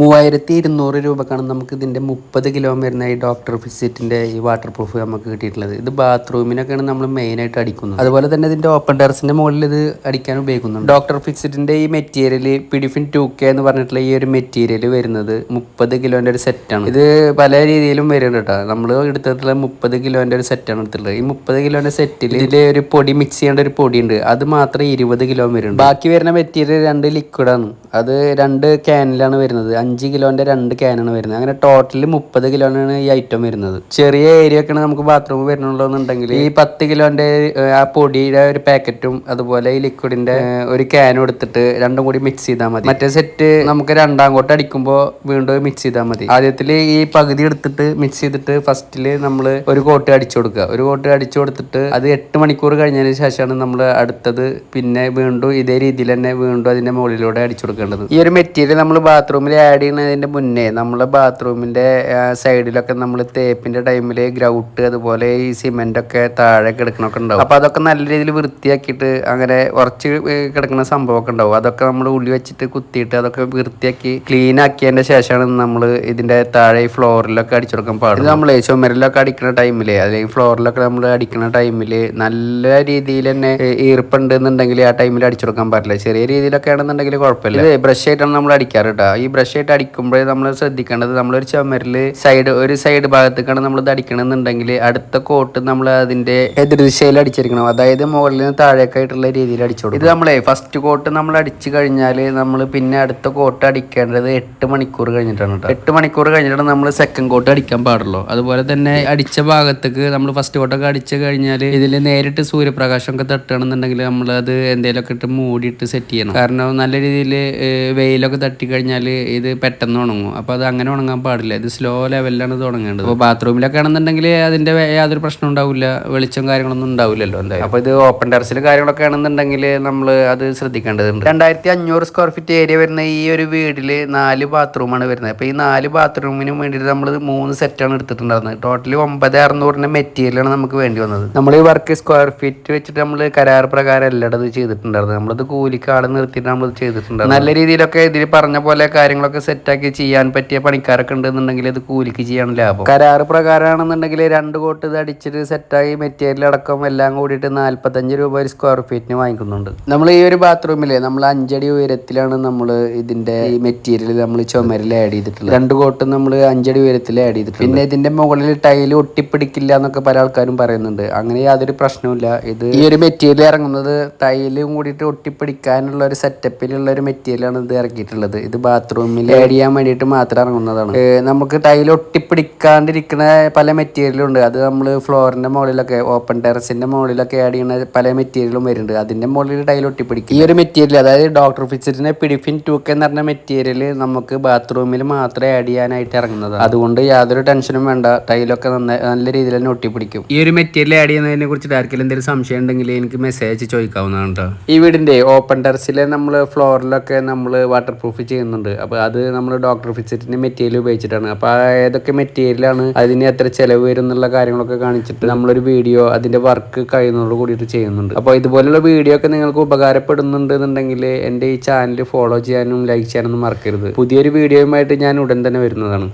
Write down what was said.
മൂവായിരത്തി ഇരുന്നൂറ് രൂപക്കാണ് നമുക്ക് ഇതിന്റെ മുപ്പത് കിലോ വരുന്ന ഈ ഡോക്ടർ ഫിസിറ്റിന്റെ ഈ വാട്ടർ പ്രൂഫ് നമുക്ക് കിട്ടിയിട്ടുള്ളത്. ഇത് ബാത്റൂമിനൊക്കെയാണ് നമ്മൾ മെയിനായിട്ട് അടിക്കുന്നത്. അതുപോലെ തന്നെ ഇതിന്റെ ഓപ്പൺ ടെറസിന്റെ മുകളിൽ ഇത് അടിക്കാൻ ഉപയോഗിക്കുന്നുണ്ട്. ഡോക്ടർ ഫിക്സിറ്റിന്റെ ഈ മെറ്റീരിയൽ പിഡിഫിൻ ടു കെ എന്ന് പറഞ്ഞിട്ടുള്ള ഈ ഒരു മെറ്റീരിയൽ വരുന്നത് മുപ്പത് കിലോന്റെ ഒരു സെറ്റാണ് ഇത് പല രീതിയിലും വരുന്നുണ്ട് കേട്ടോ. നമ്മൾ എടുത്തിട്ടുള്ള മുപ്പത് കിലോന്റെ ഒരു സെറ്റാണ് എടുത്തിട്ടുള്ളത്. ഈ മുപ്പത് കിലോന്റെ സെറ്റിൽ ഇതിൽ ഒരു പൊടി മിക്സ് ചെയ്യേണ്ട ഒരു പൊടിയുണ്ട്. അത് മാത്രം ഇരുപത് കിലോ വരുന്നുണ്ട് ബാക്കി വരുന്ന മെറ്റീരിയൽ രണ്ട് ലിക്വിഡാണ് അത് രണ്ട് ക്യാനിലാണ് വരുന്നത്. അഞ്ച് കിലോന്റെ രണ്ട് ക്യാനാണ് വരുന്നത്. അങ്ങനെ ടോട്ടൽ മുപ്പത് കിലോനാണ് ഈ ഐറ്റം വരുന്നത്. ചെറിയ ഏരിയ ഒക്കെ നമുക്ക് ബാത്റൂം വരുന്നുള്ളതെന്നുണ്ടെങ്കിൽ ഈ പത്ത് കിലോന്റെ ആ പൊടിയുടെ ഒരു പാക്കറ്റും അതുപോലെ ഈ ലിക്വിഡിന്റെ ഒരു ക്യാനും എടുത്തിട്ട് രണ്ടും കൂടി മിക്സ് ചെയ്താൽ മതി. മറ്റേ സെറ്റ് നമുക്ക് രണ്ടാം കോട്ട് അടിക്കുമ്പോൾ വീണ്ടും മിക്സ് ചെയ്താൽ മതി. ആദ്യത്തിൽ ഈ പകുതി എടുത്തിട്ട് മിക്സ് ചെയ്തിട്ട് ഫസ്റ്റിൽ നമ്മൾ ഒരു കോട്ട് അടിച്ചു കൊടുക്കുക. ഒരു കോട്ട് അടിച്ചു കൊടുത്തിട്ട് അത് എട്ട് മണിക്കൂർ കഴിഞ്ഞതിന് ശേഷമാണ് നമ്മൾ അടുത്തത് പിന്നെ വീണ്ടും ഇതേ രീതിയിൽ തന്നെ വീണ്ടും അതിന്റെ മുകളിലൂടെ അടിച്ചു കൊടുക്കേണ്ടത്. ഈ ഒരു മെറ്റീരിയൽ നമ്മൾ ബാത്റൂമിൽ ആഡ് ചെയ്യുന്നതിന്റെ മുന്നേ നമ്മൾ ബാത്റൂമിന്റെ സൈഡിലൊക്കെ നമ്മൾ തേപ്പിന്റെ ടൈമിൽ ഗ്രൗട്ട് അതുപോലെ ഈ സിമെന്റൊക്കെ താഴെ കിടക്കണൊക്കെ ഉണ്ടാവും. അപ്പോൾ അതൊക്കെ നല്ല രീതിയിൽ വൃത്തിയാക്കിയിട്ട് അങ്ങനെ ഉറച്ച് കിടക്കുന്ന സംഭവമൊക്കെ ഉണ്ടാവും. അതൊക്കെ നമ്മൾ ഉള്ളി വെച്ചിട്ട് കുത്തിയിട്ട് അതൊക്കെ വൃത്തിയാക്കി ക്ലീൻ ആക്കിയതിന്റെ ശേഷമാണ് നമ്മൾ ഇതിന്റെ താഴെ ഫ്ലോറിലൊക്കെ അടിച്ചു കൊടുക്കാൻ പാടും നമ്മൾ ചുമരിലൊക്കെ അടിക്കുന്ന ടൈമിൽ അല്ലെങ്കിൽ ഫ്ലോറിലൊക്കെ നമ്മൾ അടിക്കുന്ന ടൈമിൽ നല്ല രീതിയിൽ തന്നെ ഈർപ്പുണ്ട് എന്നുണ്ടെങ്കിൽ ആ ടൈമിൽ അടിച്ചു കൊടുക്കാൻ പാടില്ല. ചെറിയ രീതിയിലൊക്കെ ആണെന്നുണ്ടെങ്കിൽ കുഴപ്പമില്ല. ബ്രഷ് ആയിട്ടാണ് നമ്മൾ അടിക്കാറ് കേട്ടോ ഈ ബ്രഷ് ആയിട്ട് അടിക്കുമ്പോഴേ നമ്മൾ ശ്രദ്ധിക്കേണ്ടത് നമ്മളൊരു ചുമരിൽ സൈഡ് ഒരു സൈഡ് ഭാഗത്തേക്കാണ് നമ്മൾ ഇത് അടിക്കണമെന്നുണ്ടെങ്കിൽ അടുത്ത കോട്ട് നമ്മൾ അതിന്റെ എതിർദിശയിൽ അടിച്ചിരിക്കണം. അതായത് മുകളിൽ നിന്ന് താഴേക്കായിട്ടുള്ള രീതിയിൽ അടിച്ചു കൊടുക്കും ഇത് നമ്മളെ ഫസ്റ്റ് കോട്ട് നമ്മൾ അടിച്ചു കഴിഞ്ഞാൽ നമ്മൾ പിന്നെ അടുത്ത കോട്ട് അടിക്കേണ്ടത് എട്ട് മണിക്കൂർ കഴിഞ്ഞിട്ടാണ് കേട്ടോ. എട്ട് മണിക്കൂർ കഴിഞ്ഞിട്ടാണ് നമ്മൾ സെക്കൻഡ് കോട്ട് അടിക്കാൻ പാടുള്ളൂ. അതുപോലെ തന്നെ അടിച്ച ഭാഗത്തേക്ക് നമ്മൾ ഫസ്റ്റ് കോട്ടൊക്കെ അടിച്ചു കഴിഞ്ഞാൽ ഇതിൽ നേരിട്ട് സൂര്യപ്രകാശം ഒക്കെ തട്ടുകയാണെന്നുണ്ടെങ്കിൽ നമ്മൾ അത് എന്തെങ്കിലുമൊക്കെ ഇട്ട് മൂടിയിട്ട് സെറ്റ് ചെയ്യണം. കാരണം നല്ല രീതിയിൽ വെയിലൊക്കെ തട്ടി കഴിഞ്ഞാൽ ഇത് പെട്ടെന്ന് ഉണങ്ങും. അപ്പോൾ അത് അങ്ങനെ ഉണങ്ങാൻ പാടില്ല. ഇത് സ്ലോ ലെവലിലാണ് ഇത് ഉണങ്ങേണ്ടത്. അപ്പോൾ ബാത്റൂമിലൊക്കെ ആണെന്നുണ്ടെങ്കിൽ അതിന്റെ യാതൊരു പ്രശ്നം ഉണ്ടാവില്ല. വെളിച്ചം കാര്യങ്ങളൊന്നും ഉണ്ടാവില്ലല്ലോ എന്തായാലും. അപ്പോൾ ഇത് ഓപ്പൺ ടെറസിൽ കാര്യങ്ങളൊക്കെ ആണെന്നുണ്ടെങ്കിൽ നമ്മൾ അത് ശ്രദ്ധിക്കേണ്ടതുണ്ട്. രണ്ടായിരത്തി അഞ്ഞൂറ് സ്ക്വയർ ഫീറ്റ് ഏരിയ വരുന്ന ഈ ഒരു വീട്ടിൽ നാല് ബാത്റൂമാണ് വരുന്നത്. അപ്പോൾ ഈ നാല് ബാത്റൂമിന് വേണ്ടിയിട്ട് നമ്മൾ മൂന്ന് സെറ്റാണ് എടുത്തിട്ടുണ്ടായിരുന്നത്. ടോട്ടലി ഒമ്പത് അറുന്നൂറിന്റെ മെറ്റീരിയലാണ് നമുക്ക് വേണ്ടി വന്നത്. നമ്മൾ ഈ വർക്ക് സ്ക്വയർ ഫീറ്റ് വെച്ചിട്ട് നമ്മൾ കരാർ പ്രകാരം എല്ലായിടത് ചെയ്തിട്ടുണ്ടായിരുന്നത്. നമ്മളത് കൂലിക്കാളെ നിർത്തിയിട്ട് നമ്മൾ ചെയ്തിട്ടുണ്ടായിരുന്നു നല്ല രീതിയിലൊക്കെ ഇതിൽ പറഞ്ഞ പോലെ കാര്യങ്ങളൊക്കെ സെറ്റാക്കി ചെയ്യാൻ പറ്റിയ പണിക്കാരൊക്കെ ഉണ്ടെന്നുണ്ടെങ്കിൽ ഇത് കൂലിക്ക് ചെയ്യാൻ ലാഭം. കരാറ് പ്രകാരമാണെന്നുണ്ടെങ്കിൽ രണ്ട് കോട്ട് ഇത് അടിച്ചിട്ട് സെറ്റായി മെറ്റീരിയൽ അടക്കം എല്ലാം കൂടിയിട്ട് നാല്പത്തഞ്ച് രൂപ ഒരു സ്ക്വയർ ഫീറ്റിന് വാങ്ങിക്കുന്നുണ്ട്. നമ്മൾ ഈ ഒരു ബാത്റൂമിൽ നമ്മൾ അഞ്ചടി ഉയരത്തിലാണ് നമ്മൾ ഇതിന്റെ ഈ മെറ്റീരിയൽ നമ്മൾ ചുമരിൽ ആഡ് ചെയ്തിട്ടുള്ളത്. രണ്ട് കോട്ട് നമ്മൾ അഞ്ചടി ഉയരത്തിൽ ആഡ് ചെയ്തിട്ടുണ്ട്. പിന്നെ ഇതിന്റെ മുകളിൽ ടൈൽ ഒട്ടിപ്പിടിക്കില്ല എന്നൊക്കെ പല ആൾക്കാരും പറയുന്നുണ്ട്. അങ്ങനെ യാതൊരു പ്രശ്നവുമില്ല. ഇത് ഈ ഒരു മെറ്റീരിയൽ ഇറങ്ങുന്നത് ടൈലും കൂടിയിട്ട് ഒട്ടിപ്പിടിക്കാനുള്ള ഒരു സെറ്റപ്പിലുള്ള ഒരു മെറ്റീരിയലാണ് ഇത് ഇറക്കിയിട്ടുള്ളത്. ഇത് ബാത്റൂമിൽ ആഡ് ചെയ്യാൻ വേണ്ടിയിട്ട് മാത്രം ഇറങ്ങുന്നതാണ്. നമുക്ക് ടൈൽ ഒട്ടിപ്പിടിക്കാണ്ടിരിക്കുന്ന പല മെറ്റീരിയലും ഉണ്ട്. അത് നമ്മൾ ഫ്ലോറിന്റെ മുകളിലൊക്കെ ഓപ്പൺ ടെറസിന്റെ മുകളിലൊക്കെ ആഡ് ചെയ്യുന്ന പല മെറ്റീരിയലും വരുന്നുണ്ട്. അതിന്റെ മുകളിൽ ടൈൽ ഒട്ടിപ്പിടിക്കും. ഈ ഒരു മെറ്റീരിയൽ അതായത് ഡോക്ടർ ഫിച്ചിന്റെ പിഡിഫിൻ ടൂക്ക് എന്ന് പറഞ്ഞ മെറ്റീരിയൽ നമുക്ക് ബാത്റൂമിൽ മാത്രമേ ആഡ് ചെയ്യാനായിട്ട് ഇറങ്ങുന്നത് അതുകൊണ്ട് യാതൊരു ടെൻഷനും വേണ്ട. ടൈലൊക്കെ നല്ല രീതിയിൽ തന്നെ ഒട്ടിപ്പിടിക്കും. ഈ ഒരു മെറ്റീരിയൽ ആഡ് ചെയ്യുന്നതിനെ കുറിച്ച് ആർക്കെങ്കിലും എന്തെങ്കിലും സംശയം ഉണ്ടെങ്കിൽ എനിക്ക് മെസ്സേജ് ചോദിക്കാവുന്നതാണ് കേട്ടോ ഈ വീടിന്റെ ഓപ്പൺ ടെറസിലെ നമ്മൾ ഫ്ലോറിലൊക്കെ നമ്മൾ വാട്ടർ പ്രൂഫ് ചെയ്യുന്നുണ്ട്. അപ്പോൾ അത് നമ്മൾ ഡോക്ടർ ഫിസിറ്റിന്റെ മെറ്റീരിയൽ ഉപയോഗിച്ചിട്ടാണ്. അപ്പോൾ ഏതൊക്കെ മെറ്റീരിയലാണ് അതിന് എത്ര ചിലവ് വരും എന്നുള്ള കാര്യങ്ങളൊക്കെ കാണിച്ചിട്ട് നമ്മളൊരു വീഡിയോ അതിന്റെ വർക്ക് കഴിയുന്നതോട് കൂടിയിട്ട് ചെയ്യുന്നുണ്ട്. അപ്പോൾ ഇതുപോലുള്ള വീഡിയോ ഒക്കെ നിങ്ങൾക്ക് ഉപകാരപ്പെടുന്നുണ്ട് എന്നുണ്ടെങ്കിൽ എന്റെ ഈ ചാനൽ ഫോളോ ചെയ്യാനും ലൈക്ക് ചെയ്യാനൊന്നും മറക്കരുത്. പുതിയൊരു വീഡിയോയുമായിട്ട് ഞാൻ ഉടൻ തന്നെ വരുന്നതാണ്.